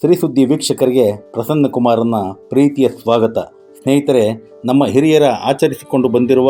ಶ್ರೀ ಸುದ್ದಿ ವೀಕ್ಷಕರಿಗೆ ಪ್ರಸನ್ನ ಕುಮಾರನ ಪ್ರೀತಿಯ ಸ್ವಾಗತ. ಸ್ನೇಹಿತರೆ, ನಮ್ಮ ಹಿರಿಯರ ಆಚರಿಸಿಕೊಂಡು ಬಂದಿರುವ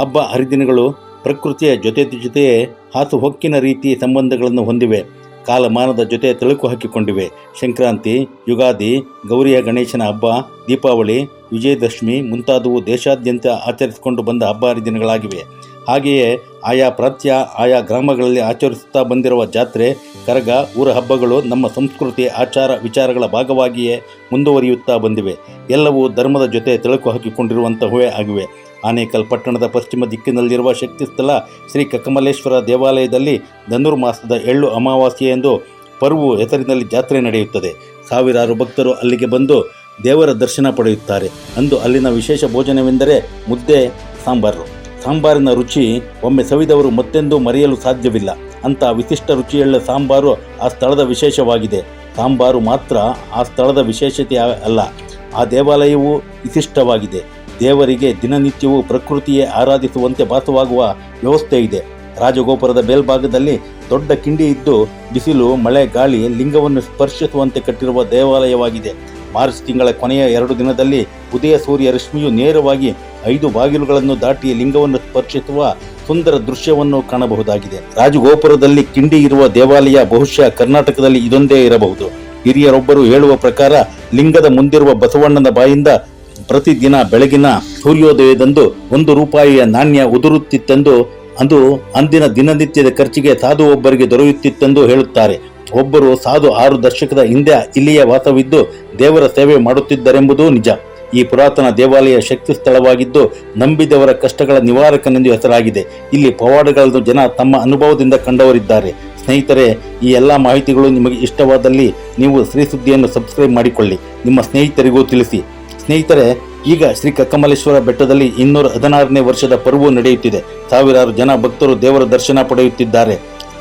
ಹಬ್ಬ ಹರಿದಿನಗಳು ಪ್ರಕೃತಿಯ ಜೊತೆ ಜೊತೆಯೇ ಹಾಸುಹೊಕ್ಕಿನ ರೀತಿ ಸಂಬಂಧಗಳನ್ನು ಹೊಂದಿವೆ. ಕಾಲಮಾನದ ಜೊತೆ ತಳುಕು ಹಾಕಿಕೊಂಡಿವೆ. ಸಂಕ್ರಾಂತಿ, ಯುಗಾದಿ, ಗೌರಿಯ ಗಣೇಶನ ಹಬ್ಬ, ದೀಪಾವಳಿ, ವಿಜಯದಶಮಿ ಮುಂತಾದವು ದೇಶಾದ್ಯಂತ ಆಚರಿಸಿಕೊಂಡು ಬಂದ ಹಬ್ಬ ಹರಿದಿನಗಳಾಗಿವೆ. ಹಾಗೆಯೇ ಆಯಾ ಪ್ರಾಂತ್ಯ, ಆಯಾ ಗ್ರಾಮಗಳಲ್ಲಿ ಆಚರಿಸುತ್ತಾ ಬಂದಿರುವ ಜಾತ್ರೆ, ಕರಗ, ಊರ ಹಬ್ಬಗಳು ನಮ್ಮ ಸಂಸ್ಕೃತಿ, ಆಚಾರ ವಿಚಾರಗಳ ಭಾಗವಾಗಿಯೇ ಮುಂದುವರಿಯುತ್ತಾ ಬಂದಿವೆ. ಎಲ್ಲವೂ ಧರ್ಮದ ಜೊತೆ ತಳುಕು ಹಾಕಿಕೊಂಡಿರುವಂತಹವೇ ಆಗಿವೆ. ಆನೇಕಲ್ ಪಟ್ಟಣದ ಪಶ್ಚಿಮ ದಿಕ್ಕಿನಲ್ಲಿರುವ ಶಕ್ತಿ ಸ್ಥಳ ಶ್ರೀ ಕಕ್ಕಮಲೇಶ್ವರ ದೇವಾಲಯದಲ್ಲಿ ಧನುರ್ಮಾಸದ ಎಳ್ಳು ಅಮಾವಾಸ್ಯೆಯೆಂದು ಪರ್ವು ಹೆಸರಿನಲ್ಲಿ ಜಾತ್ರೆ ನಡೆಯುತ್ತದೆ. ಸಾವಿರಾರು ಭಕ್ತರು ಅಲ್ಲಿಗೆ ಬಂದು ದೇವರ ದರ್ಶನ ಪಡೆಯುತ್ತಾರೆ. ಅಂದು ಅಲ್ಲಿನ ವಿಶೇಷ ಭೋಜನವೆಂದರೆ ಮುದ್ದೆ, ಸಾಂಬಾರು. ಸಾಂಬಾರಿನ ರುಚಿ ಒಮ್ಮೆ ಸವಿದವರು ಮತ್ತೆಂದೂ ಮರೆಯಲು ಸಾಧ್ಯವಿಲ್ಲ. ಅಂತ ವಿಶಿಷ್ಟ ರುಚಿಯುಳ್ಳ ಸಾಂಬಾರು ಆ ಸ್ಥಳದ ವಿಶೇಷವಾಗಿದೆ. ಸಾಂಬಾರು ಮಾತ್ರ ಆ ಸ್ಥಳದ ವಿಶೇಷತೆ ಅಲ್ಲ, ಆ ದೇವಾಲಯವು ವಿಶಿಷ್ಟವಾಗಿದೆ. ದೇವರಿಗೆ ದಿನನಿತ್ಯವೂ ಪ್ರಕೃತಿಯೇ ಆರಾಧಿಸುವಂತೆ ಭಾಸವಾಗುವ ವ್ಯವಸ್ಥೆ ಇದೆ. ರಾಜಗೋಪುರದ ಮೇಲ್ಭಾಗದಲ್ಲಿ ದೊಡ್ಡ ಕಿಂಡಿ ಇದ್ದು, ಬಿಸಿಲು, ಮಳೆ, ಗಾಳಿ, ಲಿಂಗವನ್ನು ಸ್ಪರ್ಶಿಸುವಂತೆ ಕಟ್ಟಿರುವ ದೇವಾಲಯವಾಗಿದೆ. ಮಾರ್ಚ್ ತಿಂಗಳ ಕೊನೆಯ ಎರಡು ದಿನದಲ್ಲಿ ಉದಯ ಸೂರ್ಯ ರಶ್ಮಿಯು ನೇರವಾಗಿ ಐದು ಬಾಗಿಲುಗಳನ್ನು ದಾಟಿ ಲಿಂಗವನ್ನು ಸ್ಪರ್ಶಿಸುವ ಸುಂದರ ದೃಶ್ಯವನ್ನು ಕಾಣಬಹುದಾಗಿದೆ. ರಾಜಗೋಪುರದಲ್ಲಿ ಕಿಂಡಿ ಇರುವ ದೇವಾಲಯ ಬಹುಶಃ ಕರ್ನಾಟಕದಲ್ಲಿ ಇದೊಂದೇ ಇರಬಹುದು. ಹಿರಿಯರೊಬ್ಬರು ಹೇಳುವ ಪ್ರಕಾರ ಲಿಂಗದ ಮುಂದಿರುವ ಬಸವಣ್ಣನ ಬಾಯಿಂದ ಪ್ರತಿದಿನ ಬೆಳಗಿನ ಸೂರ್ಯೋದಯದಂದು ಒಂದು ರೂಪಾಯಿಯ ನಾಣ್ಯ ಉದುರುತ್ತಿತ್ತೆಂದು ಅದು ಅಂದಿನ ದಿನನಿತ್ಯದ ಖರ್ಚಿಗೆ ಸಾಧು ಒಬ್ಬರಿಗೆ ದೊರೆಯುತ್ತಿತ್ತೆಂದು ಹೇಳುತ್ತಾರೆ. ಒಬ್ಬರು ಸಾಧು ಆರು ದಶಕದ ಹಿಂದೆ ಇಲ್ಲಿಯ ವಾಸವಿದ್ದು ದೇವರ ಸೇವೆ ಮಾಡುತ್ತಿದ್ದರೆಂಬುದೂ ನಿಜ. ಈ ಪುರಾತನ ದೇವಾಲಯ ಶಕ್ತಿ ಸ್ಥಳವಾಗಿದ್ದು ನಂಬಿದವರ ಕಷ್ಟಗಳ ನಿವಾರಕನೆಂದು ಹೆಸರಾಗಿದೆ. ಇಲ್ಲಿ ಪವಾಡಗಳನ್ನು ಜನ ತಮ್ಮ ಅನುಭವದಿಂದ ಕಂಡವರಿದ್ದಾರೆ. ಸ್ನೇಹಿತರೆ, ಈ ಎಲ್ಲ ಮಾಹಿತಿಗಳು ನಿಮಗೆ ಇಷ್ಟವಾದಲ್ಲಿ ನೀವು ಶ್ರೀ ಸುದ್ದಿಯನ್ನು ಸಬ್ಸ್ಕ್ರೈಬ್ ಮಾಡಿಕೊಳ್ಳಿ. ನಿಮ್ಮ ಸ್ನೇಹಿತರಿಗೂ ತಿಳಿಸಿ. ಸ್ನೇಹಿತರೆ, ಈಗ ಶ್ರೀ ಕಕ್ಕಮಲೇಶ್ವರ ಬೆಟ್ಟದಲ್ಲಿ ಇನ್ನೂರ ಹದಿನಾರನೇ ವರ್ಷದ ಪರ್ವು ನಡೆಯುತ್ತಿದೆ. ಸಾವಿರಾರು ಜನ ಭಕ್ತರು ದೇವರ ದರ್ಶನ ಪಡೆಯುತ್ತಿದ್ದಾರೆ.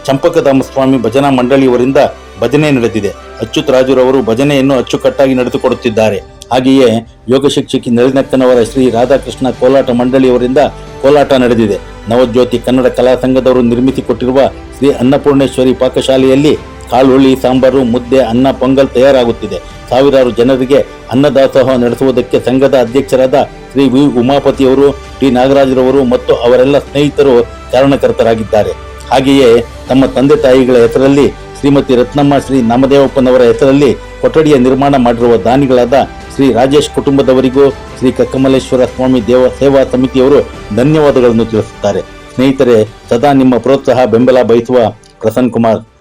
ಚಂಪಕಧಾಮ ಸ್ವಾಮಿ ಭಜನಾ ಮಂಡಳಿಯವರಿಂದ ಭಜನೆ ನಡೆದಿದೆ. ಅಚ್ಯುತ್ ರಾಜುರವರು ಭಜನೆಯನ್ನು ಅಚ್ಚುಕಟ್ಟಾಗಿ ನಡೆದುಕೊಡುತ್ತಿದ್ದಾರೆ. ಹಾಗೆಯೇ ಯೋಗ ಶಿಕ್ಷಕಿ ನಳಿನಕ್ಕನವರ ಶ್ರೀ ರಾಧಾಕೃಷ್ಣ ಕೋಲಾಟ ಮಂಡಳಿಯವರಿಂದ ಕೋಲಾಟ ನಡೆದಿದೆ. ನವಜ್ಯೋತಿ ಕನ್ನಡ ಕಲಾ ಸಂಘದವರು ನಿರ್ಮಿಸಿಕೊಟ್ಟಿರುವ ಶ್ರೀ ಅನ್ನಪೂರ್ಣೇಶ್ವರಿ ಪಾಕಶಾಲೆಯಲ್ಲಿ ಕಾಳುಳ್ಳಿ ಸಾಂಬಾರು, ಮುದ್ದೆ, ಅನ್ನ, ಪೊಂಗಲ್ ತಯಾರಾಗುತ್ತಿದೆ. ಸಾವಿರಾರು ಜನರಿಗೆ ಅನ್ನದಾಸೋಹ ನಡೆಸುವುದಕ್ಕೆ ಸಂಘದ ಅಧ್ಯಕ್ಷರಾದ ಶ್ರೀ ವಿ ಉಮಾಪತಿಯವರು, ಟಿ ನಾಗರಾಜರವರು ಮತ್ತು ಅವರೆಲ್ಲ ಸ್ನೇಹಿತರು ಕಾರಣಕರ್ತರಾಗಿದ್ದಾರೆ. ಹಾಗೆಯೇ ತಮ್ಮ ತಂದೆ ತಾಯಿಗಳ ಹೆಸರಲ್ಲಿ ಶ್ರೀಮತಿ ರತ್ನಮ್ಮ ಶ್ರೀ ನಾಮದೇವಪ್ಪನವರ ಹೆಸರಲ್ಲಿ ಕೊಠಡಿಯ ನಿರ್ಮಾಣ ಮಾಡಿರುವ ದಾನಿಗಳಾದ ಶ್ರೀ ರಾಜೇಶ್ ಕುಟುಂಬದವರಿಗೂ ಶ್ರೀ ಕಕ್ಕಮಲೇಶ್ವರ ಸ್ವಾಮಿ ದೇವ ಸೇವಾ ಸಮಿತಿಯವರು ಧನ್ಯವಾದಗಳನ್ನು ತಿಳಿಸುತ್ತಾರೆ. ಸ್ನೇಹಿತರೆ, ಸದಾ ನಿಮ್ಮ ಪ್ರೋತ್ಸಾಹ, ಬೆಂಬಲ ಬಯಸುವ ಪ್ರಸನ್ ಕುಮಾರ್.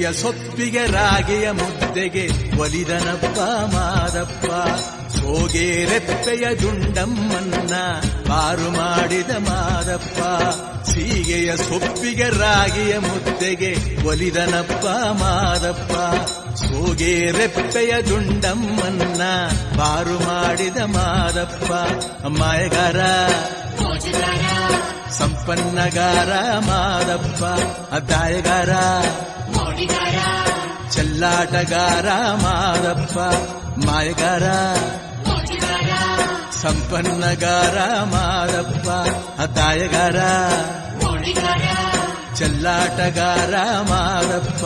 ಆ, ಸೊಪ್ಪಿಗೆ ರಾಗಿಯ ಮುದ್ದೆಗೆ ಒಲಿದನಪ್ಪ ಮಾದಪ್ಪ. ಸೋಗೆ ರೆಪ್ಪೆಯ ದುಂಡಮ್ಮನ್ನ ಪಾರು ಮಾಡಿದ ಮಾದಪ್ಪ. ಸೀಗೆಯ ಸೊಪ್ಪಿಗೆ ರಾಗಿಯ ಮುದ್ದೆಗೆ ಒಲಿದನಪ್ಪ ಮಾದಪ್ಪ. ಸೋಗೆ ರೆಪ್ಪೆಯ ದುಂಡಮ್ಮನ್ನ ಪಾರು ಮಾಡಿದ ಮಾದಪ್ಪ. ಮಾಯಗಾರ ಸಂಪನ್ನಗಾರ ಮಾದಪ್ಪ. ಅದ್ದಾಯಗಾರ. ಚೆಲ್ಲಾಟಗಾರ ಮಾದಪ್ಪ ಮಾಯಗಾರ. ಸಂಪನ್ನಗಾರ ಮಾದಪ್ಪ ಅತಾಯಗಾರ ಚೆಲ್ಲಾಟಗಾರ ಮಾದಪ್ಪ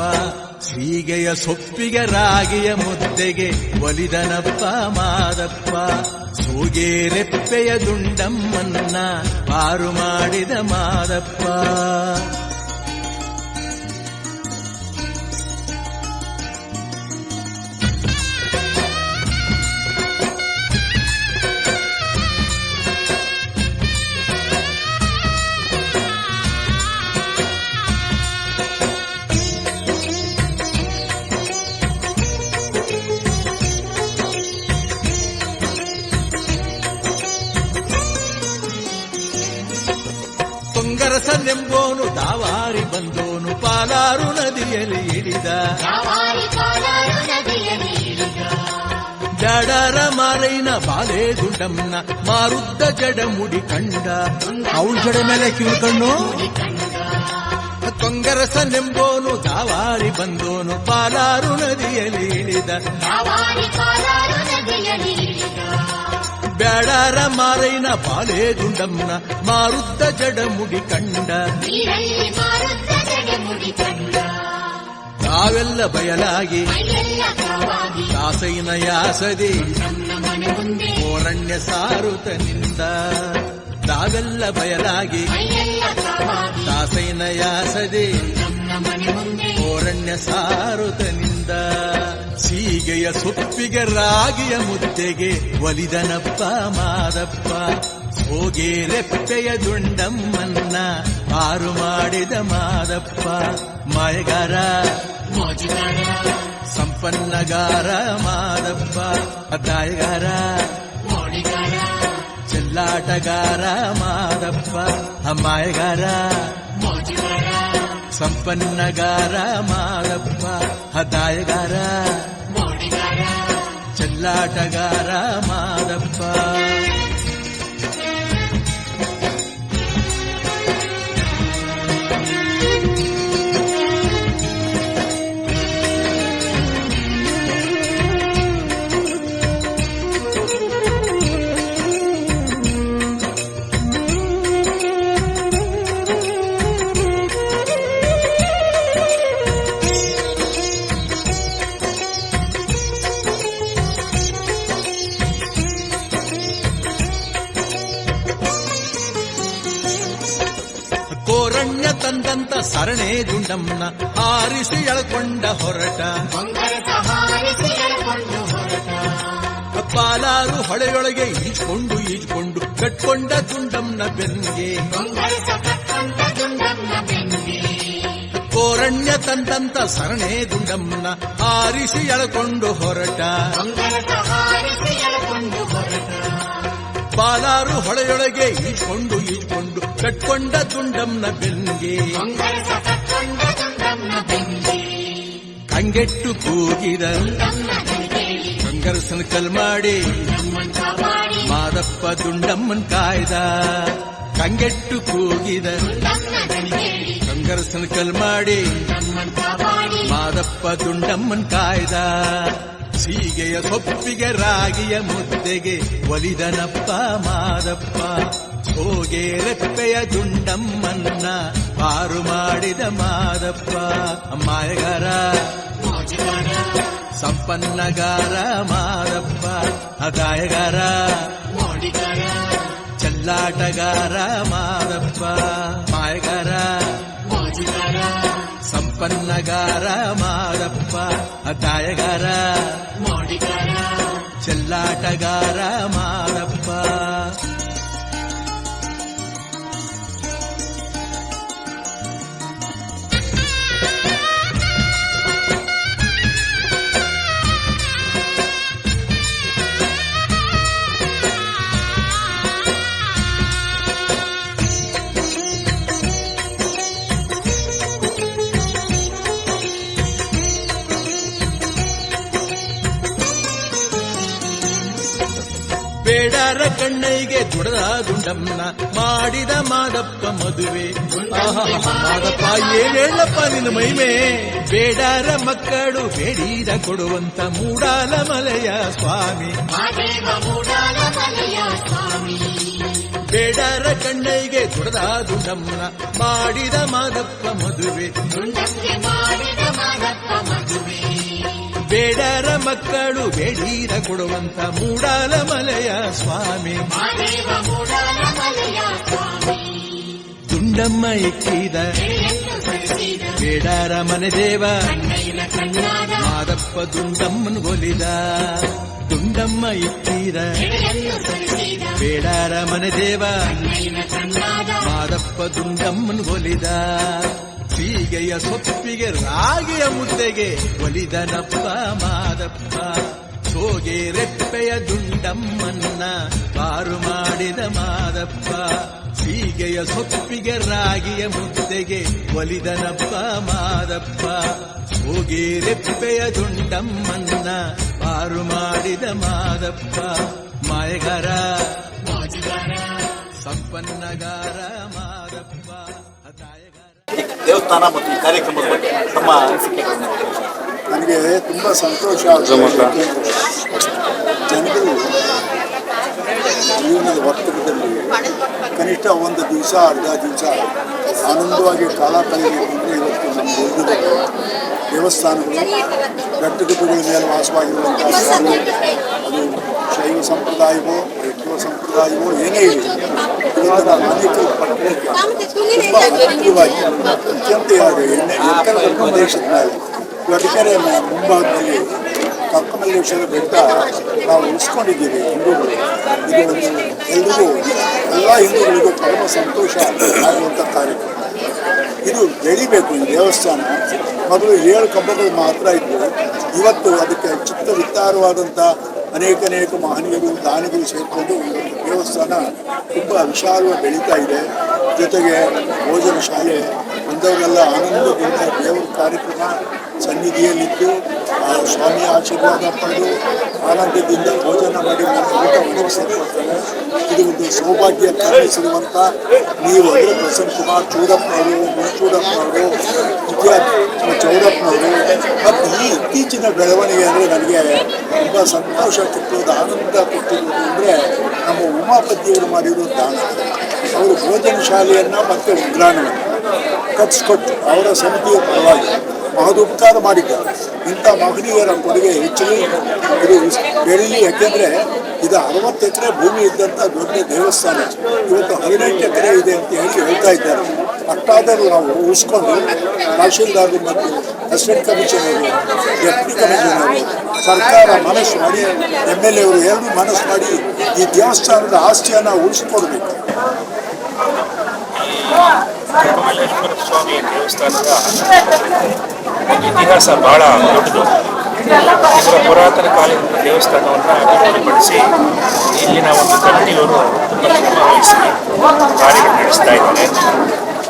ಸೀಗೆಯ ಸೊಪ್ಪಿಗೆ ರಾಗಿಯ ಮುದ್ದೆಗೆ ಒಲಿದನಪ್ಪ ಮಾದಪ್ಪ ಸೂಗೆ ರೆಪ್ಪೆಯ ದುಂಡಮ್ಮನ್ನ ಪಾರು ಮಾಡಿದ ಮಾದಪ್ಪ ತುಂಗರಸನೆಂಬೋನು ದಾವಾರಿ ಬಂದೋನು ಪಾರ ಪಾಲಾರು ನದಿಯಲ್ಲಿ ಇಳಿದ ಯಾವಾರಿ ಕಾಲಾರು ನದಿಯಲ್ಲಿ ಇಳಿದ ಜಡರ ಮಾರೈನ ಬಾಲೆ ದುಂಡಮ್ಮನ ಮಾರುದ್ದ ಜಡ ಮುಡಿ ಕಂಡ ಅವಳ ಜಡ ಮೇಲೆ ಕಿವಿ ಕಣ್ಣು ಕೊಂಗರಸನೆಂಬೋನು ದಾವಾರಿ ಬಂದೋನು ಪಾಲಾರು ನದಿಯಲ್ಲಿ ಇಳಿದ ಬ್ಯಾಡಾರ ಮಾರೈನ ಬಾಲೆ ದುಂಡಮ್ಮನ ಮಾರುದ್ದ ಜಡ ಮುಡಿ ಕಂಡ ನೀರಲ್ಲಿ ಮಾರುತ್ತ ಜಡೆ ಮುಡಿ ಕಂಡ ತಾವೆಲ್ಲ ಬಯಲಾಗಿ ಮೈಯೆಲ್ಲ ಕಾವಾಗಿ ದಾಸೈನ ಯಾಸದಿ ನಮ್ಮ ಮನೆ ಮುಂದೆ ಓರಣ್ಯ ಸಾರುತನಿಂದ ತಾವೆಲ್ಲ ಬಯಲಾಗಿ ಮೈಯೆಲ್ಲ ಕಾವಾಗಿ ದಾಸೈನ ಯಾಸದಿ ನಮ್ಮ ಮನೆ ಸಾರುತನಿಂದ ಸೀಗೆಯ ಸೊಪ್ಪಿಗೆ ರಾಗಿಯ ಮುದ್ದೆಗೆ ಒಲಿದನಪ್ಪ ಮಾದಪ್ಪ. ಹೋಗೆ ರೆಪ್ಪೆಯ ದುಂಡಮ್ಮನ್ನ ಆರು ಮಾಡಿದ ಮಾದಪ್ಪ. ಮಾಯಗಾರ ಸಂಪನ್ನಗಾರ ಮಾದಪ್ಪ. ಅದಾಯಗಾರ ಚೆಲ್ಲಾಟಗಾರ ಮಾದಪ್ಪ. ಅಮ್ಮಾಯಗಾರ ಸಂಪನ್ನಗಾರ ಮಾದಪ್ಪ ಹದಾಯಗಾರ. ಚೆಲ್ಲಾಟಗಾರ ಮಾದಪ್ಪ ಸರಣೆ ದುಂಡಮ್ಮನ ಆರಿಸಿ ಎಳ್ಕೊಂಡ ಹೊರಟ. ಪಾಲಾರು ಹೊಳೆಯೊಳಗೆ ಈಜ್ಕೊಂಡು ಈಜ್ಕೊಂಡು ಕಟ್ಕೊಂಡ ದುಂಡಮ್ಮನ ಬೆನ್ನಿಗೆ. ಕೋರಣ್ಯ ತಂದಂತ ಸರಣೆ ದುಂಡಮ್ಮನ ಆರಿಸಿ ಎಳ್ಕೊಂಡು ಹೊರಟ. ಪಾಲಾರು ಹೊಳೆಯೊಳಗೆ ಇಟ್ಕೊಂಡು ಇಟ್ಕೊಂಡು ಕಟ್ಕೊಂಡ ದುಂಡಮ್ಮನ ಬೆನ್ನಿಗೆ ಕಂಗೆಟ್ಟು ಕೂಗಿದ ಕಂಗರಸನ ಕಲ್ ಮಾಡಿ ಮಾದಪ್ಪ ದುಂಡಮ್ಮನ್ ಕಾಯ್ದ. ಕಂಗೆಟ್ಟು ಕೂಗಿದ ಕಂಗರಸನ ಕಲ್ ಮಾಡಿ ಮಾದಪ್ಪ ದುಂಡಮ್ಮನ್ ಕಾಯ್ದ. ಸೀಗೆಯ ಸೊಪ್ಪಿಗೆ ರಾಗಿಯ ಮುದ್ದೆಗೆ ಒಲಿದನಪ್ಪ ಮಾದಪ್ಪ. ಹೋಗೆ ರೆಪ್ಪೆಯ ದುಂಡಮ್ಮನ್ನ ಪಾರು ಮಾಡಿದ ಮಾದಪ್ಪ. ಮಾಯಗಾರ ಸಂಪನ್ನಗಾರ ಮಾದಪ್ಪ. ಅದಾಯಗಾರ, ಚಲ್ಲಾಟಗಾರ ಮಾದಪ್ಪ. ಮಾಯಗಾರ ಸಂಪನ್ನಗಾರ ಮಾದಪ್ಪ. ಅದಾಯಗಾರ ಮೋಡಿಗಾರ ಚೆಲ್ಲಾಟಗಾರ ಮಾದಪ್ಪ ಬೇಡರ ಕಣ್ಣೈಗೆ ದುಡದ ದುಂಡಮ್ಮನ ಮಾಡಿದ ಮಾದಪ್ಪ ಮದುವೆ ಆಹಾ, ಮಾದಪ್ಪ ಏನ್ ಹೇಳಪ್ಪ ನಿನ್ನ ಮಹಿಮೆ ಬೇಡರ ಮಕ್ಕಳು ಬೇಡಿದ ಕೊಡುವಂತ ಮೂಡಾಲ ಮಲೆಯ ಸ್ವಾಮಿ ಮಾದೇವ ಮೂಡಾಲ ಮಲೆಯ ಸ್ವಾಮಿ ಬೇಡರ ಕಣ್ಣೈಗೆ ದುಡದ ದುಂಡಮ್ಮನ ಮಾಡಿದ ಮಾದಪ್ಪ ಮದುವೆ ದುಂಡಕ್ಕೆ ಮಾಡಿದ ಮಾದಪ್ಪ ಮದುವೆ ಬೇಡರ ಮಕ್ಕಳು ಬೇಡಿದ ಕೊಡುವಂತ ಮೂಡಾಲ ಮಲೆಯ ಸ್ವಾಮಿ ಮಾದೇವ ಮೂಡಾಲ ಮಲೆಯ ಸ್ವಾಮಿ ದುಂಡಮ್ಮ ಇಕ್ಕಿದ ಎಳೆಯನ್ನು ಸರಿಸಿದ ಬೇಡರ ಮನೆ ದೇವ ಕಣ್ಣೈನ ಕಣ್ಣಾದ ಮಾದಪ್ಪ ದುಂಡಮ್ಮನ್ ಗೊಲಿದ ದುಂಡಮ್ಮ ಇಕ್ಕಿದ ಎಳೆಯನ್ನು ಸರಿಸಿದ ಬೇಡರ ಮನೆ ದೇವ ಕಣ್ಣೈನ ಕಣ್ಣಾದ ಮಾದಪ್ಪ ದುಂಡಮ್ಮನ್ ಗೊಲಿದ ಸೀಗೆಯ ಸೊಪ್ಪಿಗೆ, ರಾಗಿಯ ಮುದ್ದೆಗೆ ಒಲಿದನಪ್ಪ, ಮಾದಪ್ಪ. ಸೋಗೆ ರೆಪ್ಪೆಯ ದುಂಡಮ್ಮನ್ನ ಪಾರು ಮಾಡಿದ ಮಾದಪ್ಪ. ಸೀಗೆಯ ಸೊಪ್ಪಿಗೆ, ರಾಗಿಯ ಮುದ್ದೆಗೆ ಒಲಿದನಪ್ಪ, ಮಾದಪ್ಪ. ಹೋಗಿ ರೆಪ್ಪೆಯ ದುಂಡಮ್ಮನ್ನ ಪಾರು ಮಾಡಿದ ಮಾದಪ್ಪ. ಮಾಯಗಾರ ಸಂಪನ್ನಗಾರ, ಮಾದಪ್ಪ. ಈ ದೇವಸ್ಥಾನ ಮತ್ತು ಈ ಕಾರ್ಯಕ್ರಮದ ಬಗ್ಗೆ ತಮ್ಮ ಅನಿಸಿಕೆಗಳನ್ನು ನನಗೆ ತುಂಬ ಸಂತೋಷ ಜನರು ಜೀವನದ ಒತ್ತಡದಲ್ಲಿ ಕನಿಷ್ಠ ಒಂದು ದಿವಸ, ಅರ್ಧ ದಿವಸ ಆನಂದವಾಗಿ ಕಾಲ ಕಳೆಯಬೇಕು ಅಂದರೆ ಇವತ್ತು ನಮ್ಮ ದೇವರುಗಳು ದೇವಸ್ಥಾನಗಳು ಬೆಟ್ಟಗುಡ್ಡಗಳ ಮೇಲೆ ವಾಸವಾಗಿರುವಂಥ ಅದು ಶೈವ ಸಂಪ್ರದಾಯವೋ, ವೈಷ್ಣವ ಸಂಪ್ರದಾಯವೋ ಏನೇ ಇರಲಿ ಇವತ್ತಿನ ಅನೇಕ ತುಂಬ ಹತ್ತಿರವಾಗಿ ಅತ್ಯಂತ ಎಣ್ಣೆ ಎತ್ತರದ ಪ್ರದೇಶದ ಮೇಲೆ. ಗಡಿಕೆರೆ ಮುಂಭಾಗದಲ್ಲಿ ಕಕ್ಕಮಲ್ಲೇಶ್ವರ ಬೆಟ್ಟ ನಾವು ಉಳಿಸ್ಕೊಂಡಿದ್ದೀವಿ ಹಿಂದೂಗಳು. ಇದು ಒಂದು ಎಲ್ಲರಿಗೂ ಎಲ್ಲ ಹಿಂದೂಗಳಿಗೂ ಪರಮ ಸಂತೋಷ ಆಗುವಂಥ ಕಾರ್ಯಕ್ರಮ. ಇದು ಬೆಳಿಬೇಕು ಈ ದೇವಸ್ಥಾನ. ಮೊದಲು ಏಳು ಕಂಬಗಳು ಮಾತ್ರ ಇದ್ವು. ಇವತ್ತು ಅದಕ್ಕೆ ಚಿತ್ತ ವಿಸ್ತಾರವಾದಂಥ ಅನೇಕ ಅನೇಕ ಮಹನೀಯರು ದಾನಿಗಳು ಸೇರಿಕೊಂಡು ದೇವಸ್ಥಾನ ತುಂಬ ವಿಶಾಲವಾಗಿ ಬೆಳೀತಾ ಇದೆ. ಜೊತೆಗೆ ಭೋಜನ ಶಾಲೆ ಬಂದವರೆಲ್ಲ ಆನಂದದಿಂದ ದೇವರ ಕಾರ್ಯಕ್ರಮ ಸನ್ನಿಧಿಯಲ್ಲಿದ್ದು, ಆ ಸ್ವಾಮಿಯ ಆಶೀರ್ವಾದ ಪಡೆದು ಆನಂದದಿಂದ ಭೋಜನ ಮಾಡಿ ಊಟ ಒದಗಿಸಿಕೊಡ್ತಾರೆ. ಇದು ಒಂದು ಸೌಭಾಗ್ಯ ಕಾಣಿಸಿರುವಂಥ ನೀವು ಅಂದರೆ ಪ್ರಸನ್ನ ಕುಮಾರ್ ಚೂಡಪ್ಪನವರು ಮುನ್ಚೂಡಪ್ಪನವರು ಇತ್ಯಾದಿ ಚೌಡಪ್ಪನವರು. ಮತ್ತು ಈ ಇತ್ತೀಚಿನ ಬೆಳವಣಿಗೆ ಅಂದರೆ ನನಗೆ ತುಂಬ ಸಂತೋಷ ಕೊಟ್ಟಿರೋದು ಆನಂದ ಕೊಟ್ಟಿರೋದು ಅಂದರೆ ನಮ್ಮ ಉಮಾಪತಿಯವರು ಮಾಡಿರೋ ದಾನ ಅವರು ಭೋಜನ ಶಾಲೆಯನ್ನು ಮತ್ತು ಉಗ್ರಾಣವನ್ನು ಕಟ್ಸ್ಕೊಟ್ಟು ಅವರ ಸಮಿತಿಯ ಪರವಾಗಿ. ಮಹದುಪಕಾರ ಮಾಡಿದ್ದಾರೆ ಇಂಥ ಮಹನೀಯರ ಕೊಡುಗೆ ಹೆಚ್ಚಿಗೆ ಇದು ಬೆಳೀಲಿ ಯಾಕೆಂದರೆ ಇದು ಅರವತ್ತು ಎಕರೆ ಭೂಮಿ ಇದ್ದಂಥ ದೊಡ್ಡ ದೇವಸ್ಥಾನ. ಇವತ್ತು ಹದಿನೆಂಟು ಎಕರೆ ಇದೆ ಅಂತ ಹೇಳಿ ಹೇಳ್ತಾ ಇದ್ದಾರೆ. ಅಷ್ಟಾದರೂ ನಾವು ಉಳಿಸ್ಕೊಂಡು ತಹಶೀಲ್ದಾರರು ಮತ್ತು ಅಸಿಸ್ಟೆಂಟ್ ಕಮಿಷನರು ಡೆಪ್ಟಿ ಕಮಿಷನರು ಸರ್ಕಾರ ಮನಸ್ಸು ಮಾಡಿ ಎಂ ಎಲ್ ಎವರು ಎರಡೂ ಮನಸ್ಸು ಮಾಡಿ ಈ ದೇವಸ್ಥಾನದ ಆಸ್ತಿಯನ್ನು ಉಳಿಸ್ಕೊಡ್ಬೇಕು. ಮಲ್ಲೇಶ್ವರ ಸ್ವಾಮಿ ದೇವಸ್ಥಾನದ ಇತಿಹಾಸ ಬಹಳ ದೊಡ್ಡದು. ಇದರ ಪುರಾತನ ಕಾಲದ ದೇವಸ್ಥಾನವನ್ನು ಅಭಿವೃದ್ಧಿಪಡಿಸಿ ಇಲ್ಲಿನ ಒಂದು ಕಮಿಟಿಯವರು ತುಂಬ ಶ್ರಮ ವಹಿಸಿ ಕಾರ್ಯಗಳು ನಡೆಸ್ತಾ ಇದ್ದಾರೆ.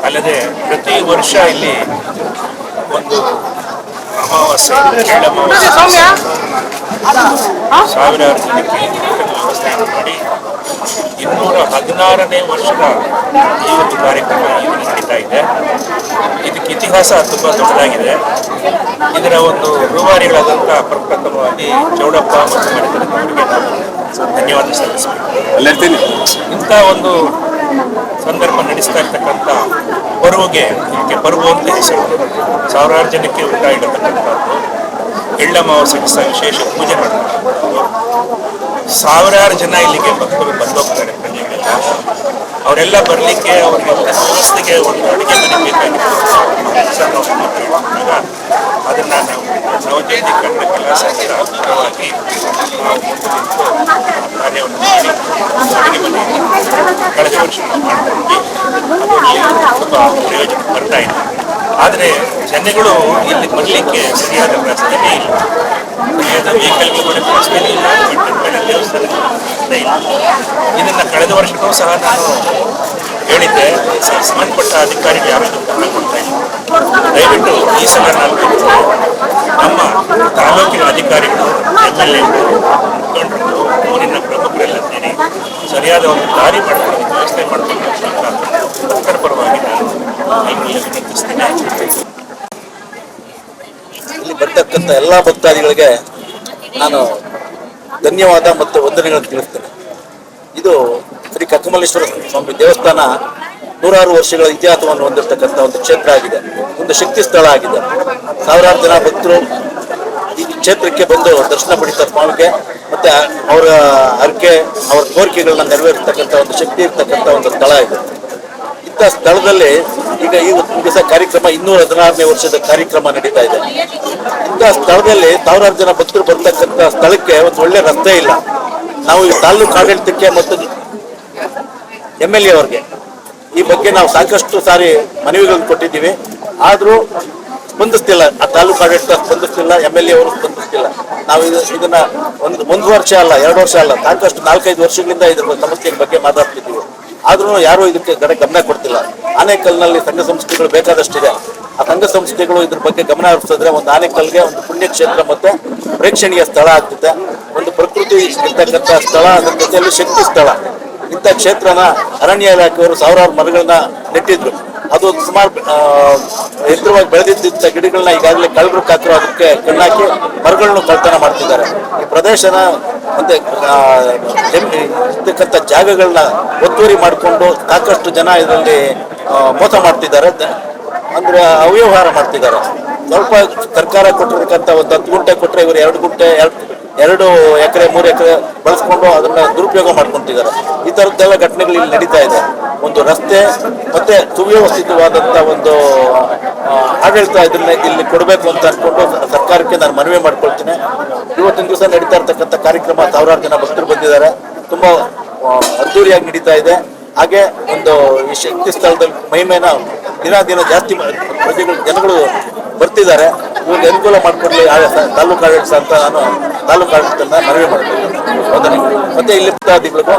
ಅಲ್ಲದೆ ಪ್ರತಿ ವರ್ಷ ಇಲ್ಲಿ ಒಂದು ಅಮಾವಾಸ್ಯೆ ಎಳ್ಳಮಾವಾಸ್ಯೆ ಸಾವಿರಾರು ಜನಕ್ಕೆ ವ್ಯವಸ್ಥೆಯನ್ನು ಮಾಡಿ ಇನ್ನೂರ ಹದಿನಾರನೇ ವರ್ಷದ ಈ ಒಂದು ಕಾರ್ಯಕ್ರಮ ಈಗ ನಡೀತಾ ಇದೆ. ಇದಕ್ಕೆ ಇತಿಹಾಸ ತುಂಬ ದೊಡ್ಡದಾಗಿದೆ. ಇದರ ಒಂದು ರೂವಾರಿಗಳಾದಂಥ ಪ್ರಪ್ರಥಮವಾಗಿ ಚೌಡಪ್ಪ ಮತ್ತು ಮನೆತನದವರಿಗೆ ನಾವು ಧನ್ಯವಾದ ಸಲ್ಲಿಸಬೇಕು. ಇಂಥ ಒಂದು ಸಂದರ್ಭ ನಡೆಸ್ತಾ ಇರ್ತಕ್ಕಂಥ ಪರ್ವಗೆ ಇದಕ್ಕೆ ಪರ್ವ ಅಂತ ಹೆಸರು ಸಾವಿರಾರು ಜನಕ್ಕೆ ಊಟ ಇಡತಕ್ಕಂಥದ್ದು ಎಳ್ಳಮಾವಾಸ್ಯೆಗೆ ಸಹ ವಿಶೇಷ ಪೂಜೆ ಮಾಡ್ತಾರೆ. ಸಾವಿರಾರು ಜನ ಇಲ್ಲಿಗೆ ಭಕ್ತರು ಬಂದೋಗ್ತಾರೆ ಪ್ರಜೆಗಳೆಲ್ಲ ಅವರೆಲ್ಲ ಬರಲಿಕ್ಕೆ ಅವ್ರಿಗೆ ಸಂಸ್ಥೆಗೆ ಒಂದು ಅಡುಗೆ ಮನೆ ಬೇಕಾಗಿತ್ತು. ಅದನ್ನು ನಾವು ನವಜ್ಯೋತಿ ಕನ್ನಡ ಕಲಾ ಸಂಘದ ಪರವಾಗಿ ನಾವು ಮುಂದೆ ಕಾರ್ಯವನ್ನು ಮಾಡಿ ಕಳೆದ ತುಂಬ ಬರ್ತಾ ಇದೆ ಆದರೆ ಜನಗಳು ಇಲ್ಲಿ ಬರಲಿಕ್ಕೆ ಸರಿಯಾದ ರಸ್ತೆನೇ ಇಲ್ಲ. ಸರಿಯಾದ ವೆಹಿಕಲ್ಗಳು ಕೂಡ ವ್ಯವಸ್ಥೆನೇ ಇಲ್ಲ. ಇಲ್ಲ. ಇದನ್ನು ಕಳೆದ ವರ್ಷವೂ ಸಹ ನಾನು ಹೇಳಿದ್ದೆ ಸಂಬಂಧಪಟ್ಟ ಅಧಿಕಾರಿಗೆ ಗಮನ ಕೊಡ್ತಾ ಇಲ್ಲ ದಯವಿಟ್ಟು ಈ ಸಲ ನಮ್ಮ ತಾಲೂಕಿನ ಅಧಿಕಾರಿಗಳು ಎಂ ಎಲ್ ಎಗಳು ಮುಖಂಡರು ಊರಿನ ಪ್ರಮುಖರೆಲ್ಲ ಸೇರಿ ಸರಿಯಾದ ಒಂದು ದಾರಿ ಮಾಡಿಕೊಂಡು ವ್ಯವಸ್ಥೆ ಮಾಡಿಕೊಂಡು ಪರವಾಗಿ ನಾನು ಇಲ್ಲಿ ಬರ್ತಕ್ಕಂಥ ಎಲ್ಲ ಭಕ್ತಾದಿಗಳಿಗೆ ನಾನು ಧನ್ಯವಾದ ಮತ್ತು ವಂದನೆಗಳನ್ನು ತಿಳಿಸ್ತೇನೆ. ಇದು ಶ್ರೀ ಕಕ್ಕಮಲ್ಲೇಶ್ವರ ಸ್ವಾಮಿ ದೇವಸ್ಥಾನ ನೂರಾರು ವರ್ಷಗಳ ಇತಿಹಾಸವನ್ನು ಹೊಂದಿರತಕ್ಕಂಥ ಒಂದು ಕ್ಷೇತ್ರ ಆಗಿದೆ. ಒಂದು ಶಕ್ತಿ ಸ್ಥಳ ಆಗಿದೆ. ಸಾವಿರಾರು ಜನ ಭಕ್ತರು ಈ ಕ್ಷೇತ್ರಕ್ಕೆ ಬಂದು ದರ್ಶನ ಪಡಿತಾರೆ ಸ್ವಾಮಿಗೆ. ಮತ್ತೆ ಅವರ ಹರಕೆ, ಅವರ ಕೋರಿಕೆಗಳನ್ನ ನೆರವೇರಿಸ್ತಕ್ಕಂಥ ಒಂದು ಶಕ್ತಿ ಇರ್ತಕ್ಕಂಥ ಒಂದು ಸ್ಥಳ ಇದೆ. ಇಂಥ ಸ್ಥಳದಲ್ಲಿ ಈಗ ಈ ದಿವಸ ಕಾರ್ಯಕ್ರಮ, ಇನ್ನೂರ ಹದಿನಾರನೇ ವರ್ಷದ ಕಾರ್ಯಕ್ರಮ ನಡೀತಾ ಇದೆ. ಇಂಥ ಸ್ಥಳದಲ್ಲಿ ಸಾವಿರಾರು ಜನ ಭಕ್ತರು ಬರ್ತಕ್ಕಂಥ ಸ್ಥಳಕ್ಕೆ ಒಂದು ಒಳ್ಳೆ ರಸ್ತೆ ಇಲ್ಲ. ನಾವು ಈ ತಾಲೂಕು ಆಡಳಿತಕ್ಕೆ ಮತ್ತು ಎಂ ಎಲ್ ಎ ಅವ್ರಿಗೆ. ಈ ಬಗ್ಗೆ ನಾವು ಸಾಕಷ್ಟು ಸಾರಿ ಮನವಿಗಳನ್ನು ಕೊಟ್ಟಿದ್ದೀವಿ. ಆದರೂ ಸ್ಪಂದಿಸ್ತಿಲ್ಲ ಆ ತಾಲೂಕು ಆಡಳಿತ ಸ್ಪಂದಿಸ್ತಿಲ್ಲ ಎಂ ಎಲ್ ಎ ಅವರು ಸ್ಪಂದಿಸ್ತಿಲ್ಲ ನಾವು ಇದು ಇದನ್ನ ಒಂದು ಒಂದು ವರ್ಷ ಅಲ್ಲ, ಎರಡು ವರ್ಷ ಅಲ್ಲ, ಸಾಕಷ್ಟು ನಾಲ್ಕೈದು ವರ್ಷಗಳಿಂದ ಇದ್ರ ಸಮಸ್ಯೆ ಬಗ್ಗೆ ಮಾತಾಡ್ತಿದ್ದೀವಿ. ಆದ್ರೂ ಯಾರು ಇದಕ್ಕೆ ಕಡೆ ಗಮನ ಕೊಡ್ತಿಲ್ಲ. ಆನೇಕಲ್ನಲ್ಲಿ ಸಂಘ ಸಂಸ್ಥೆಗಳು ಬೇಕಾದಷ್ಟಿದೆ. ಆ ಸಂಘ ಸಂಸ್ಥೆಗಳು ಇದ್ರ ಬಗ್ಗೆ ಗಮನ ಹರಿಸಿದ್ರೆ ಒಂದು ಆನೇಕಲ್ಗೆ ಒಂದು ಪುಣ್ಯಕ್ಷೇತ್ರ ಮತ್ತೆ ಪ್ರೇಕ್ಷಣೀಯ ಸ್ಥಳ ಆಗ್ತದೆ. ಒಂದು ಪ್ರಕೃತಿ ಇರ್ತಕ್ಕಂಥ ಸ್ಥಳ, ಅದರ ಜೊತೆಯಲ್ಲಿ ಶಕ್ತಿ ಸ್ಥಳ. ಇಂಥ ಕ್ಷೇತ್ರನ ಅರಣ್ಯ ಇಲಾಖೆಯವರು ಸಾವಿರಾರು ಮರಗಳನ್ನ ನೆಟ್ಟಿದ್ರು. ಅದು ಸುಮಾರು ಎತ್ತರವಾಗಿ ಬೆಳೆದಿದ್ದಂಥ ಗಿಡಗಳನ್ನ ಈಗಾಗಲೇ ಕಳ್ಳರು ಕಾಕರು, ಅದಕ್ಕೆ ಕಣ್ಣಾಕಿ ಮರಗಳನ್ನು ಕಳ್ತನ ಮಾಡ್ತಿದ್ದಾರೆ. ಈ ಪ್ರದೇಶನ ಮತ್ತೆ ಇರ್ತಕ್ಕಂಥ ಜಾಗಗಳನ್ನ ಒತ್ತುವರಿ ಮಾಡಿಕೊಂಡು ಸಾಕಷ್ಟು ಜನ ಇದರಲ್ಲಿ ಮೋಸ ಮಾಡ್ತಿದ್ದಾರೆ. ಅಂದ್ರೆ ಅವ್ಯವಹಾರ ಮಾಡ್ತಿದ್ದಾರೆ. ಸ್ವಲ್ಪ ಸರ್ಕಾರ ಕೊಟ್ಟಿರ್ತಕ್ಕಂಥ ಒಂದು ಹತ್ತು ಗುಂಟೆ ಕೊಟ್ಟರೆ ಇವರು ಎರಡು ಗುಂಟೆ, ಎರಡು ಎರಡು ಎಕರೆ, ಮೂರು ಎಕರೆ ಬಳಸ್ಕೊಂಡು ಅದನ್ನ ದುರುಪಯೋಗ ಮಾಡ್ಕೊಂತಿದ್ದಾರೆ ಈ ತರದ್ದೆಲ್ಲ ಘಟನೆಗಳು ಇಲ್ಲಿ ನಡೀತಾ ಇದೆ. ಒಂದು ರಸ್ತೆ ಮತ್ತೆ ಸುವ್ಯವಸ್ಥಿತವಾದಂತ ಒಂದು ಆಡಳಿತ ಇದನ್ನ ಇಲ್ಲಿ ಕೊಡಬೇಕು ಅಂತ ಅನ್ಕೊಂಡು ಸರ್ಕಾರಕ್ಕೆ ನಾನು ಮನವಿ ಮಾಡ್ಕೊಳ್ತೀನಿ. ಇವತ್ತಿನ ದಿವಸ ನಡೀತಾ ಇರ್ತಕ್ಕಂಥ ಕಾರ್ಯಕ್ರಮ ಸಾವಿರಾರು ಜನ ಭಕ್ತರು ಬಂದಿದ್ದಾರೆ. ತುಂಬಾ ಅದ್ದೂರಿಯಾಗಿ ನಡೀತಾ ಇದೆ. ಹಾಗೆ ಒಂದು ಈ ಶಕ್ತಿ ಸ್ಥಳದಲ್ಲಿ ಮೈಮೇನ ದಿನ ದಿನ ಜಾಸ್ತಿ ಪ್ರಜೆಗಳು, ಜನಗಳು ಬರ್ತಿದ್ದಾರೆ. ಇವ್ರಿಗೆ ಅನುಕೂಲ ಮಾಡಿಕೊಡ್ಲಿ. ತಾಲೂಕು ಆಡಳಿತ ಅಂತ ನಾನು ತಾಲೂಕು ಆಡಳಿತನ ಮನವಿ ಮಾಡ್ತೀನಿ ಮತ್ತೆ ಇಲ್ಲಿ ಭಕ್ತಾದಿಗಳಿಗೂ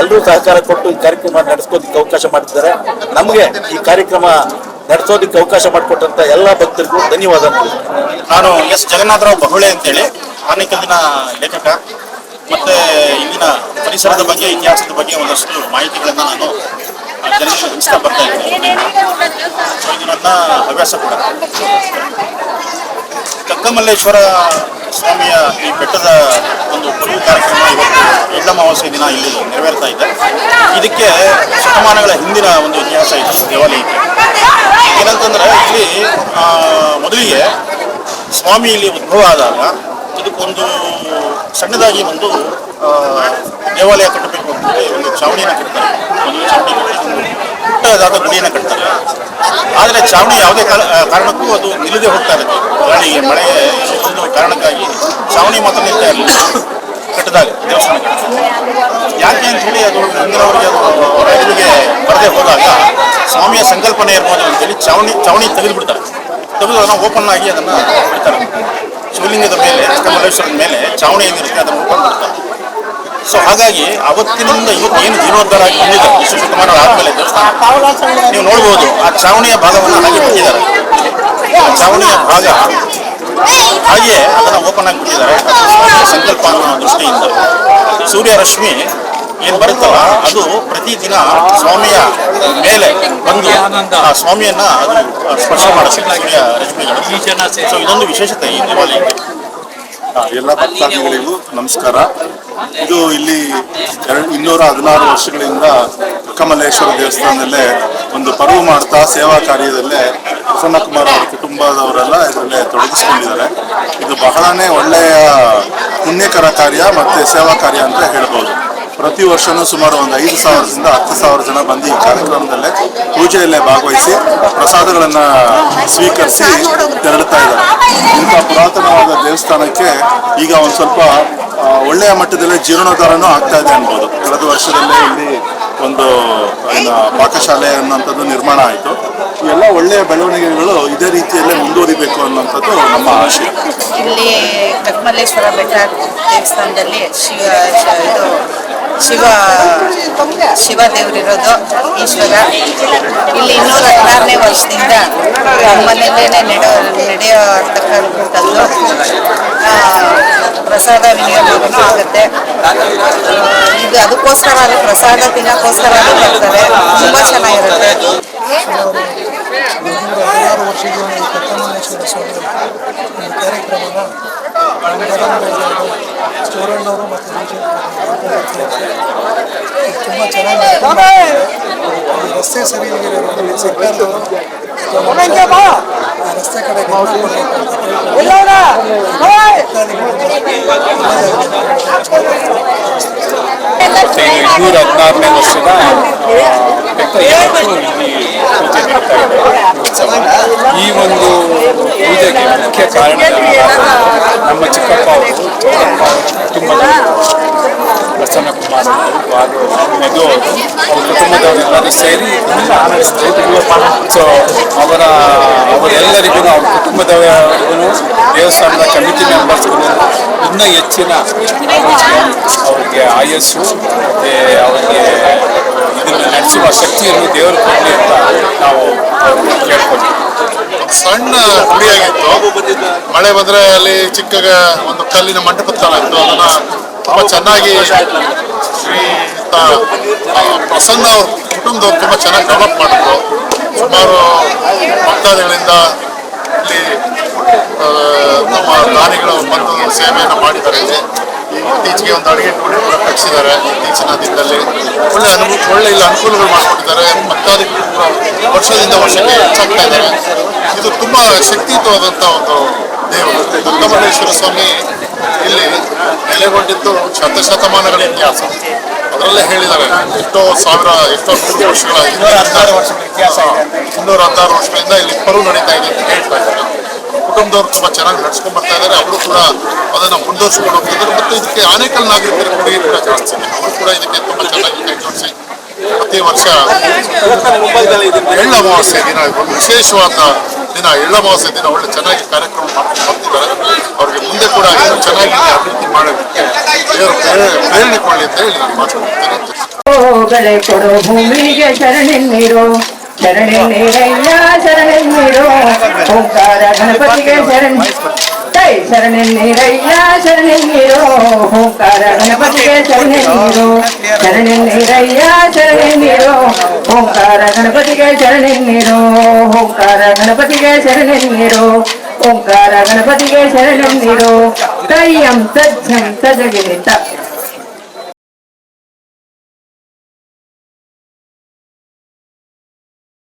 ಎಲ್ಲರೂ ಸಹಕಾರ ಕೊಟ್ಟು ಈ ಕಾರ್ಯಕ್ರಮ ನಡೆಸ್ಕೋದಕ್ಕೆ ಅವಕಾಶ ಮಾಡ್ತಿದ್ದಾರೆ ನಮಗೆ ಈ ಕಾರ್ಯಕ್ರಮ ನಡೆಸೋದಕ್ಕೆ ಅವಕಾಶ ಮಾಡಿಕೊಟ್ಟಂತ ಎಲ್ಲ ಭಕ್ತರಿಗೂ ಧನ್ಯವಾದ ನಾನು ಎಸ್. ಜಗನ್ನಾಥರಾವ್ ಬಹುಳೆ ಅಂತೇಳಿ, ಆನೇಕಲ್ಲಿನ ಲೇಖಕ. ಮತ್ತೆ ಇಲ್ಲಿನ ಪರಿಸರದ ಬಗ್ಗೆ, ಇತಿಹಾಸದ ಬಗ್ಗೆ ಒಂದಷ್ಟು ಮಾಹಿತಿಗಳನ್ನು ನಾನು ಜನರಿಗೆ ಬರ್ತಾ ಇದ್ದೀನಿ ನನ್ನ ಹವ್ಯಾಸ ಕೂಡ. ಕಕ್ಕಮಲ್ಲೇಶ್ವರ ಸ್ವಾಮಿಯ ಈ ಬೆಟ್ಟದ ಒಂದು ಪುರುವು ಕಾರ್ಯಕ್ರಮ ಇವತ್ತು ಎಳ್ಳಮಾವಾಸ್ಯ ದಿನ ಇಲ್ಲಿ ನೆರವೇರ್ತಾ ಇದೆ. ಇದಕ್ಕೆ ಶತಮಾನಗಳ ಹಿಂದಿನ ಒಂದು ಇತಿಹಾಸ ಇದೆ ದೇವಾಲಯಕ್ಕೆ ಏನಂತಂದ್ರೆ ಇಲ್ಲಿ ಮೊದಲಿಗೆ ಸ್ವಾಮಿ ಇಲ್ಲಿ ಉದ್ಭವ ಆದಾಗ ಇದಕ್ಕೊಂದು ಸಣ್ಣದಾಗಿ ಒಂದು ದೇವಾಲಯ ಕಟ್ಟಬೇಕು ಅಂತಂದರೆ ಒಂದು ಚಾವಣಿಯನ್ನು ಕಟ್ತಾರೆ. ಒಂದು ಚಾವಣಿ ಪುಟ್ಟದಾದ ಗುಡಿಯನ್ನು ಕಟ್ತಾರೆ. ಆದರೆ ಚಾವಣಿ ಯಾವುದೇ ಕಾರಣಕ್ಕೂ ಅದು ನಿಲ್ಲದೆ ಹೋಗ್ತಾ ಇರುತ್ತೆ. ಗಾಳಿ, ಮಳೆ ಒಂದು ಕಾರಣಕ್ಕಾಗಿ ಚಾವಣಿ ಮಾತ್ರ ನಿಲ್ತಾ ಇರಲಿಲ್ಲ ಕಟ್ಟದಾಗ, ದೇವಸ್ಥಾನ ಯಾಕೆ ಅಂತ ಹೇಳಿ ಅದು ಮುಂದಿನವರಿಗೆ ಅದು ಎದುರಿಗೆ ಬರದೇ ಹೋದಾಗ ಸ್ವಾಮಿಯ ಸಂಕಲ್ಪನೆ ಇರ್ಬೋದು ಅಂತೇಳಿ ಚಾವಣಿ ಚಾವಣಿ ತೆಗೆದುಬಿಡ್ತಾರೆ. ತೆಗೆದು ಅದನ್ನು ಓಪನ್ ಆಗಿ ಅದನ್ನು ಬಿಡ್ತಾರೆ. ಶಿವಲಿಂಗದ ಮೇಲೆ ಕಮಲೇಶ್ವರದ ಮೇಲೆ ಚಾವಣಿ ಏನಿರುತ್ತೆ ಅದನ್ನು ಮಾಡ್ತಾರೆ. ಸೊ ಹಾಗಾಗಿ ಅವತ್ತಿನಿಂದ ಇವತ್ತು ಏನು ಜೀರ್ಣೋದ್ಧಾರ ಆಗಿ ಬಂದಿದೆ ವಿಶ್ವ ಶತಮಾನ ಆದಮೇಲೆ ದೇವಸ್ಥಾನ, ನೀವು ನೋಡ್ಬೋದು, ಆ ಚಾವಣಿಯ ಭಾಗವನ್ನು ಹಾಗೆ ಬಿಟ್ಟಿದ್ದಾರೆ. ಆ ಚಾವಣಿಯ ಭಾಗ ಹಾಗೆಯೇ ಅದನ್ನು ಓಪನ್ ಆಗಿ ಬಿಟ್ಟಿದ್ದಾರೆ ಸಂಕಲ್ಪ ಅನ್ನೋ ದೃಷ್ಟಿಯಿಂದ. ಸೂರ್ಯ ರಶ್ಮಿ ಏನು ಬರುತ್ತಲ್ಲ, ಅದು ಪ್ರತಿದಿನ ಸ್ವಾಮಿಯ ಮೇಲೆ ಬಂದು ಆ ಸ್ವಾಮಿಯನ್ನ ಅದು ಸ್ಪರ್ಶ ಮಾಡಿಸಿದ ಇದೊಂದು ವಿಶೇಷತೆ ಈ ದೇವಾಲಯಕ್ಕೆ ಎಲ್ಲ ಭಕ್ತಾದಿಗಳಿಗೂ ನಮಸ್ಕಾರ. ಇದು ಇಲ್ಲಿ ಎರಡು, ಇನ್ನೂರ ಹದಿನಾರು ವರ್ಷಗಳಿಂದ ಕಮಲೇಶ್ವರ ದೇವಸ್ಥಾನದಲ್ಲೇ ಒಂದು ಪರ್ವ ಮಾಡ್ತಾ ಸೇವಾ ಕಾರ್ಯದಲ್ಲೇ ಪ್ರಸನ್ನಕುಮಾರ್ ಅವರ ಕುಟುಂಬದವರೆಲ್ಲ ಇದರಲ್ಲೇ ತೊಡಗಿಸ್ಕೊಂಡಿದ್ದಾರೆ. ಇದು ಬಹಳನೇ ಒಳ್ಳೆಯ ಪುಣ್ಯಕರ ಕಾರ್ಯ ಮತ್ತು ಸೇವಾ ಕಾರ್ಯ ಅಂತ ಹೇಳ್ಬೋದು. ಪ್ರತಿ ವರ್ಷನೂ ಸುಮಾರು ಒಂದು ಐದು ಸಾವಿರದಿಂದ ಹತ್ತು ಸಾವಿರ ಜನ ಬಂದು ಈ ಕಾರ್ಯಕ್ರಮದಲ್ಲೇ ಪೂಜೆಯಲ್ಲೇ ಭಾಗವಹಿಸಿ ಪ್ರಸಾದಗಳನ್ನು ಸ್ವೀಕರಿಸಿ ತೆರಳುತ್ತಾ ಇದ್ದಾರೆ. ಇಂಥ ಪುರಾತನವಾದ ದೇವಸ್ಥಾನಕ್ಕೆ ಈಗ ಒಂದು ಸ್ವಲ್ಪ ಒಳ್ಳೆಯ ಮಟ್ಟದಲ್ಲೇ ಜೀರ್ಣೋದ್ಧಾರನೂ ಆಗ್ತಾ ಇದೆ ಅನ್ಬೋದು. ಕಳೆದ ವರ್ಷದಲ್ಲೇ ಇಲ್ಲಿ ಒಂದು ಪಾಕಶಾಲೆ ಅನ್ನೋಂಥದ್ದು ನಿರ್ಮಾಣ ಆಯಿತು. ಎಲ್ಲ ಒಳ್ಳೆಯ ಬೆಳವಣಿಗೆಗಳು ಇದೇ ರೀತಿಯಲ್ಲೇ ಮುಂದುವರಿಬೇಕು ಅನ್ನೋಂಥದ್ದು ನಮ್ಮ ಆಶಯ ಇಲ್ಲಿ ಕಟ್ಮಲ್ಲೇಶ್ವರ ಬೆಟ್ಟ ದೇವಸ್ಥಾನದಲ್ಲಿ ಶಿವ ಇದು ಶಿವ ಶಿವ ದೇವರಿರೋದು ಈಶ್ವರ. ಇಲ್ಲಿ ಇನ್ನೂರ ಹದಿನಾರನೇ ವರ್ಷದಿಂದ ನಮ್ಮನೇಲೇನೆ ನಡೆಯೋ ನಡೆಯತಕ್ಕಂಥದ್ದು. ಆ, ಪ್ರಸಾದ ವಿನಿಯೋಗನೂ ಆಗುತ್ತೆ. ಇದು ಅದಕ್ಕೋಸ್ಕರ ಪ್ರಸಾದ ತಿನ್ನೋಕ್ಕೋಸ್ಕರ ಬರ್ತಾರೆ ತುಂಬ ಚೆನ್ನಾಗಿರುತ್ತೆ. ಹದಿನಾರು ಕಾರ್ಯಕ್ರಮನ ಚೌರಣ್ಣವರು ಮತ್ತು ತುಂಬ ಚೆನ್ನಾಗಿ ನಡ್ಕೊಂಡು ಹೋಗ್ತಿದೆ. ಈ ರಸ್ತೆ ಸರಿ ಇರೋದ್ರಿಂದ ಸರ್ಕಾರದವರು ಆ ರಸ್ತೆ ಕಡೆ ಗಮನ ಕೊಡ್ಬೇಕು ಅಂತ ಕೇಳ್ಕೊಂಡು ಇನ್ನೂರ ಹದಿನಾರನೇ ವರ್ಷದ ಪೂಜೆ ನಡೀತಾ ಇದೆ ಈ ಒಂದು ಪೂಜೆಗೆ ಮುಖ್ಯ ಕಾರಣ ನಮ್ಮ ಚಿಕ್ಕಪ್ಪ ಅವರು. ಕುಟುಂಬದ ಪ್ರಸನ್ನ ಕುಮಾರ್ ಹಾಗೂ ಮಧು ಅವರು ಕುಟುಂಬದವರೆಲ್ಲರೂ ಸೇರಿ ಸೊ, ಅವರ, ಅವರೆಲ್ಲರಿಗೂ ಅವ್ರ ಕುಟುಂಬದವರಿಗೂ ದೇವಸ್ಥಾನದ ಕಮಿಟಿ ಮೆಂಬರ್ಸ್ಗೂ ಇನ್ನೂ ಹೆಚ್ಚಿನ ಅವರಿಗೆ ಆಯಸ್ಸು, ಮತ್ತು ಅವರಿಗೆ ನಡೆಸುವ ಶಕ್ತಿಯನ್ನು ದೇವರು ಕೊಡಲಿ ಅಂತ ನಾವು ಸಣ್ಣ ಮಳೆ ಬಂದ್ರೆ ಅಲ್ಲಿ ಚಿಕ್ಕ ಒಂದು ಕಲ್ಲಿನ ಮಂಟಪದ ತರ ಇತ್ತು. ಅದನ್ನ ತುಂಬಾ ಚೆನ್ನಾಗಿ ಶ್ರೀ ಪ್ರಸನ್ನ ಕುಟುಂಬದವ್ರು ತುಂಬಾ ಚೆನ್ನಾಗಿ ಡೆವಲಪ್ ಮಾಡಿದ್ರು. ಸುಮಾರು ಭಕ್ತಾದಿಗಳಿಂದ ಇಲ್ಲಿ ನಮ್ಮ ದಾನಿಗಳು ಬಂದು ಸೇವೆಯನ್ನು ಮಾಡಿದ್ದಾರೆ. ಇತ್ತೀಚೆಗೆ ಒಂದು ಅಡುಗೆ ಕಟ್ಟಿಸಿದ್ದಾರೆ ಇತ್ತೀಚಿನ ದಿನದಲ್ಲಿ ಒಳ್ಳೆ ಅನುಭವ ಒಳ್ಳೆ ಇಲ್ಲಿ ಅನುಕೂಲಗಳು ಮಾಡಿಕೊಟ್ಟಿದ್ದಾರೆ. ಭಕ್ತಾದಿಗಳು ಕೂಡ ವರ್ಷದಿಂದ ವರ್ಷಕ್ಕೆ ಹೆಚ್ಚಾಗ್ತಾ ಇದ್ದಾರೆ. ಇದು ತುಂಬ ಶಕ್ತಿಯುತವಾದಂಥ ಒಂದು ದೇವರು. ದುರ್ಗಮಲ್ಲೇಶ್ವರ ಸ್ವಾಮಿ ಇಲ್ಲಿ ನೆಲೆಗೊಂಡಿದ್ದು ಶತಶತಮಾನಗಳ ಇತಿಹಾಸ. ಅದರಲ್ಲೇ ಹೇಳಿದ್ದಾರೆ ಎಷ್ಟೋ ಸಾವಿರ ಎಷ್ಟೋ ನೂರು ವರ್ಷಗಳ ಇನ್ನೂರ ಹದಿನಾರು ವರ್ಷಗಳ ಇತಿಹಾಸ ಇನ್ನೂರ ಹದಿನಾರು ವರ್ಷಗಳಿಂದ ಇಲ್ಲಿ ಪರು ನಡೀತಾ ಇದೆ ಅಂತ ಹೇಳ್ತಾ ಇದ್ದಾರೆ. ಕುಟುಂಬದವ್ರು ತುಂಬಾ ಚೆನ್ನಾಗಿ ನಡ್ಸ್ಕೊಂಡ್ ಬರ್ತಾ ಇದ್ದಾರೆ ಅವರು ಕೂಡ ಅದನ್ನ ಮುಂದುವರ್ಸ್ಕೊಂಡು ಹೋಗ್ತಿದ್ದಾರೆ ಮತ್ತು ಇದಕ್ಕೆ ಆನೇಕಲ್ ನಾಗರಿಕರ ಕೊಡುಗೆ ಕೂಡ ಜಾಸ್ತಿ ಇದೆ. ಅವರು ಕೂಡ ಇದಕ್ಕೆ ತುಂಬಾ ಚೆನ್ನಾಗಿ ಕೈ ಜೋಡಿಸಿ ಪ್ರತಿ ವರ್ಷ ಎಳ್ಳ ಅಮಾವಾಸ್ಯ ದಿನ ಒಂದು ವಿಶೇಷವಾದ ದಿನ. ಎಳ್ಳ ಅಮಾವಾಸ್ಯ ದಿನ ಒಳ್ಳೆ ಚೆನ್ನಾಗಿ ಕಾರ್ಯಕ್ರಮ ಮಾಡ್ಕೊಂಡು ಬರ್ತಿದ್ದಾರೆ. ಅವ್ರಿಗೆ ಮುಂದೆ ಕೂಡ ಇನ್ನೂ ಚೆನ್ನಾಗಿ ಅಭಿವೃದ್ಧಿ ಮಾಡೋದಕ್ಕೆ ದೇವರು ಪ್ರೇರಣೆ ಕೊಡಲಿ ಅಂತ ಹೇಳಿ ನಾನು ಮಾತನಾಡ್ತೇನೆ శరణ్యయ్యా శరణ్యో ఓంకార గణపతికే శరణ్ జై శరణ్యయ్యా శరణ్యో ఓంకార గణపతికే శరణ్యో శరణ్యయ్యా శరణ్యో ఓంకార గణపతికే శరణ్యో ఓంకార గణపతికే శరణ్యో ఓంకార గణపతికే శరణ్యో తయ్యం తజ్జం తజగిరిత